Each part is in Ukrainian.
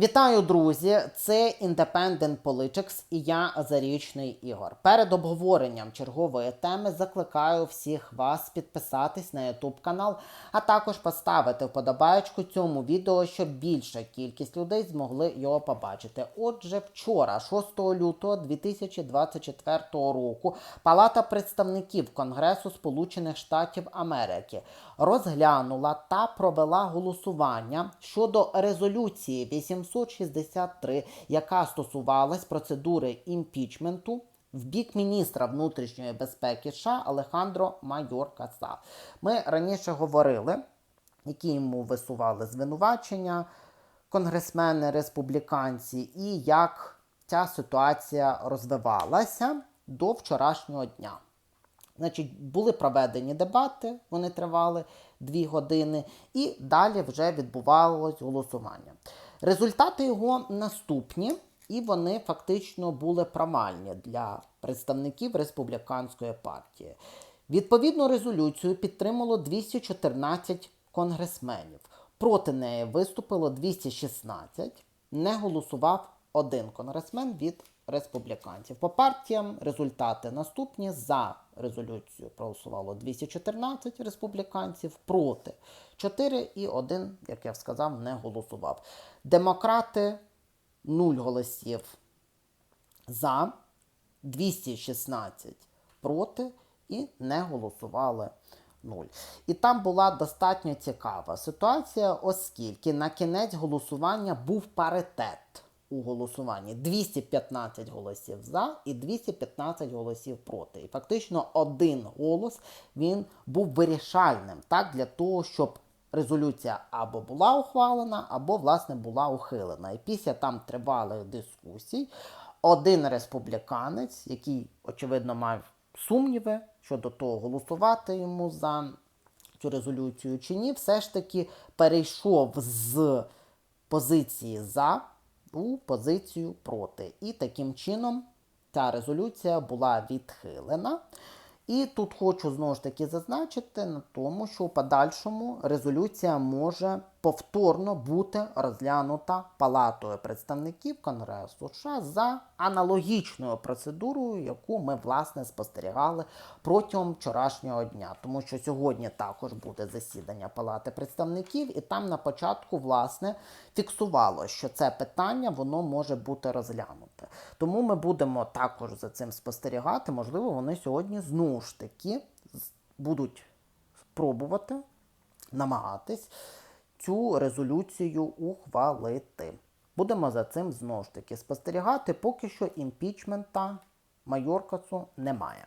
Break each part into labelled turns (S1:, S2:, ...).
S1: Вітаю, друзі! Це Independent Politics і я Зарічний Ігор. Перед обговоренням чергової теми закликаю всіх вас підписатись на YouTube канал, а також поставити вподобаєчку цьому відео, щоб більша кількість людей змогли його побачити. Отже, вчора, 6 лютого 2024 року, Палата представників Конгресу Сполучених Штатів Америки розглянула та провела голосування щодо резолюції 863, яка стосувалась процедури імпічменту в бік міністра внутрішньої безпеки США Алехандро Майоркаса. Ми раніше говорили, які йому висували звинувачення конгресмени республіканці, і як ця ситуація розвивалася до вчорашнього дня. Значить, були проведені дебати, вони тривали дві години, і далі вже відбувалось голосування. Результати його наступні, і вони фактично були провальні для представників республіканської партії. Відповідну резолюцію підтримало 214 конгресменів. Проти неї виступило 216, не голосував один конгресмен від республіканців. По партіям результати наступні. За резолюцію проголосувало 214 республіканців, проти 4 і один, як я сказав, не голосував. Демократи 0 голосів за, 216 проти і не голосували 0. І там була достатньо цікава ситуація, оскільки на кінець голосування був паритет у голосуванні 215 голосів за і 215 голосів проти. І фактично один голос він був вирішальним так, для того, щоб резолюція або була ухвалена, або, власне, була ухилена. І після там тривалих дискусій один республіканець, який, очевидно, мав сумніви щодо того, голосувати йому за цю резолюцію чи ні, все ж таки перейшов з позиції за у позицію проти. І таким чином ця резолюція була відхилена. І тут хочу знову ж таки зазначити на тому, що у подальшому резолюція може повторно бути розглянута Палатою представників Конгресу США за аналогічною процедурою, яку ми власне спостерігали протягом вчорашнього дня. Тому що сьогодні також буде засідання Палати представників, і там на початку власне фіксувало, що це питання воно може бути розглянуте. Тому ми будемо також за цим спостерігати. Можливо, вони сьогодні знову ж таки будуть спробувати намагатись цю резолюцію ухвалити. Будемо за цим знову ж таки спостерігати, поки що імпічмента Майоркасу немає.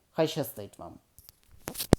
S1: Хай щастить вам!